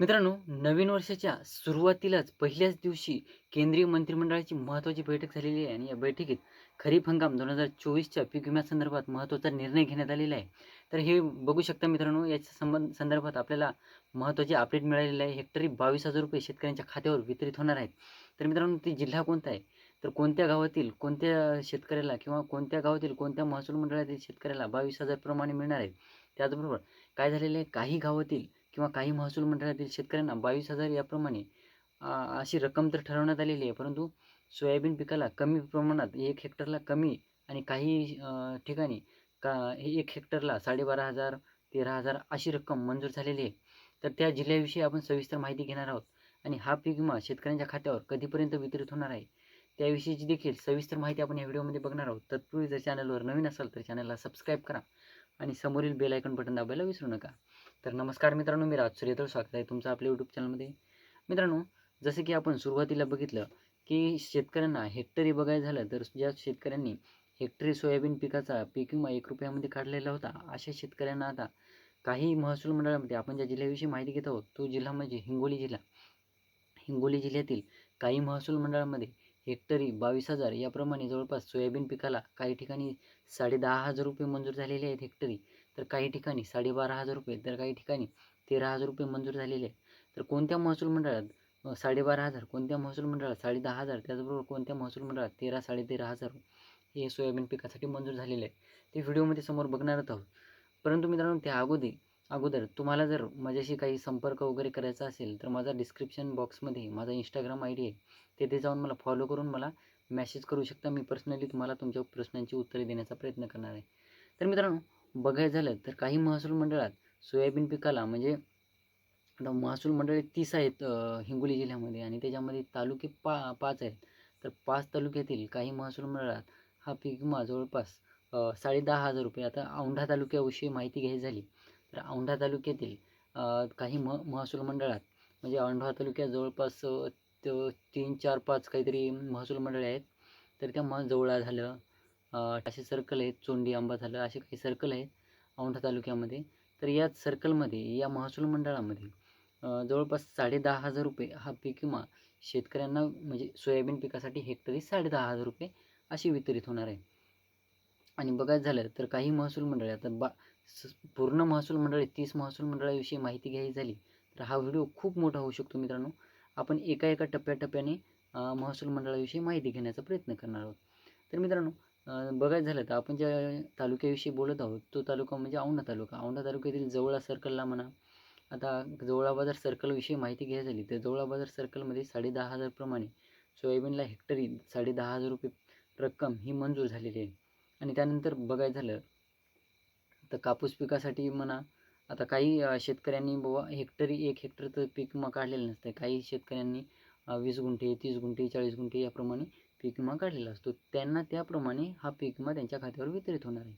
मित्रांनो, नवीन वर्षाच्या सुरुवातीलाच पहिल्याच दिवशी केंद्रीय मंत्रिमंडळाची महत्त्वाची बैठक झालेली आहे आणि या बैठकीत खरीप हंगाम 2024च्या पीक विम्यासंदर्भात महत्त्वाचा निर्णय घेण्यात आलेला आहे. तर हे बघू शकता मित्रांनो, याच्या संबंध संदर्भात आपल्याला महत्त्वाचे अपडेट मिळालेले आहे. हेक्टरी ₹22,000 शेतकऱ्यांच्या खात्यावर वितरित होणार आहेत. तर मित्रांनो, ते जिल्हा कोणता आहे? तर कोणत्या गावातील कोणत्या शेतकऱ्याला किंवा कोणत्या गावातील कोणत्या महसूल मंडळातील शेतकऱ्याला 22,000 प्रमाणे मिळणार आहेत. त्याचबरोबर काय झालेलं आहे, काही गावातील किंवा काही महसूल मंडळातील शेतकऱ्यांना बावीस हजार याप्रमाणे अशी रक्कम तर ठरवण्यात आलेली आहे. परंतु सोयाबीन पिकाला कमी प्रमाणात एक हेक्टरला कमी आणि काही ठिकाणी का एक हेक्टरला 12,500, 13,000 अशी रक्कम मंजूर झालेली आहे. तर त्या जिल्ह्याविषयी आपण सविस्तर माहिती घेणार आहोत आणि हा पीक विमा शेतकऱ्यांच्या खात्यावर कधीपर्यंत वितरित होणार आहे, त्याविषयीची देखील सविस्तर माहिती आपण या व्हिडिओमध्ये बघणार आहोत. तत्पूर्वी जर चॅनलवर नवीन असाल तर चॅनलला सबस्क्राईब करा आणि समोरील बेल आयकॉन बटन दाबायला विसरू नका. तर नमस्कार मित्रांनो, मी राज सूर्यवंशी स्वागत आहे तुमचं आपल्या यूट्यूब चॅनलमध्ये. मित्रांनो, जसं की आपण सुरुवातीला बघितलं की शेतकऱ्यांना हेक्टरी बघायचं झालं तर ज्या शेतकऱ्यांनी हेक्टरी सोयाबीन पिकाचा पीक विमा एक रुपयामध्ये काढलेला होता, अशा शेतकऱ्यांना आता काही महसूल मंडळामध्ये आपण ज्या जिल्ह्याविषयी माहिती घेत आहोत, तो जिल्हा म्हणजे हिंगोली जिल्हा. हिंगोली जिल्ह्यातील काही महसूल मंडळामध्ये हेक्टरी बावीस हजार याप्रमाणे जवळपास सोयाबीन पिकाला काही ठिकाणी ₹10,500 मंजूर झालेले आहेत हेक्टरी. तर काही ठिकाणी ₹12,500 तर काही ठिकाणी ₹13,000 मंजूर झालेले आहेत. तर कोणत्या महसूल मंडळात साडेबारा हजार कोणत्या महसूल मंडळात 10,500 त्याचबरोबर कोणत्या महसूल मंडळात तेरा साडेतेरा हजार हे सोयाबीन पिकासाठी मंजूर झालेले आहे. ते व्हिडिओमध्ये समोर बघणारच आहोत. परंतु मित्रांनो, त्या अगोदर अगोदर तुम्हाला जर माझ्याशी काही संपर्क वगैरे करायचा असेल, तर माझा डिस्क्रिप्शन बॉक्समध्ये माझा इंस्टाग्राम आय डी आहे. तेथे जाऊन मला फॉलो करून मला मेसेज करू शकता. मी पर्सनली तुम्हाला तुमच्या प्रश्नांची उत्तरे देण्याचा प्रयत्न करणार आहे. तर मित्रांनो, बघायचं झालं तर काही महसूल मंडळात सोयाबीन पिकाला म्हणजे आता महसूल मंडळे तीस आहेत हिंगोली जिल्ह्यामध्ये आणि त्याच्यामध्ये तालुके पा पाच आहेत. तर पाच तालुक्यातील काही महसूल मंडळात हा पीक विमा जवळपास अ, ₹10,500 आता औंढा तालुक्याविषयी माहिती घ्यायची झाली, तर औंढा तालुक्यातील काही म महसूल मंडळात म्हणजे औंढा तालुक्यात जवळपास अ, त 3, 4, 5 काहीतरी महसूल मंडळे आहेत. तर त्या मग जवळा झालं, असे सर्कल आहेत, चोंडी आंबा झालं, असे काही सर्कल आहेत औंढा तालुक्यामध्ये. तर याच सर्कलमध्ये या महसूल मंडळामध्ये जवळपास साडेदहा हजार रुपये हा पीक विमा शेतकऱ्यांना म्हणजे सोयाबीन पिकासाठी हेक्टरी ₹10,500 अशी वितरित होणार आहे. आणि बघायचं झालं तर काही महसूल मंडळे आता बा स पूर्ण महसूल मंडळे तीस महसूल मंडळाविषयी माहिती घ्यायची झाली, तर हा व्हिडिओ खूप मोठा होऊ शकतो मित्रांनो. आपण एका एका टप्प्याटप्प्याने महसूल मंडळाविषयी माहिती घेण्याचा प्रयत्न करणार आहोत. तर मित्रांनो, बघायचं झालं तर आपण ज्या तालुक्याविषयी बोलत आहोत, तो तालुका म्हणजे औंढा तालुका. औंढा तालुक्यातील जवळा सर्कलला म्हणा, आता जवळा बाजार सर्कलविषयी माहिती घ्यायची झाली, तर जवळा बाजार सर्कलमध्ये साडे दहा हजारप्रमाणे सोयाबीनला हेक्टरी ₹10,500 रक्कम ही मंजूर झालेली आहे. आणि त्यानंतर बघायचं झालं तर कापूस पिकासाठी म्हणा, आता काही शेतकऱ्यांनी बुवा हेक्टरी 1 हेक्टरचं पीक विमा काढलेलं नसतं. काही शेतकऱ्यांनी वीस गुंठे, तीस गुंठे, 40 गुंठे याप्रमाणे पीक विमा काढलेला असतो. त्यांना त्याप्रमाणे हा पीक विमा त्यांच्या खात्यावर वितरित होणार आहे.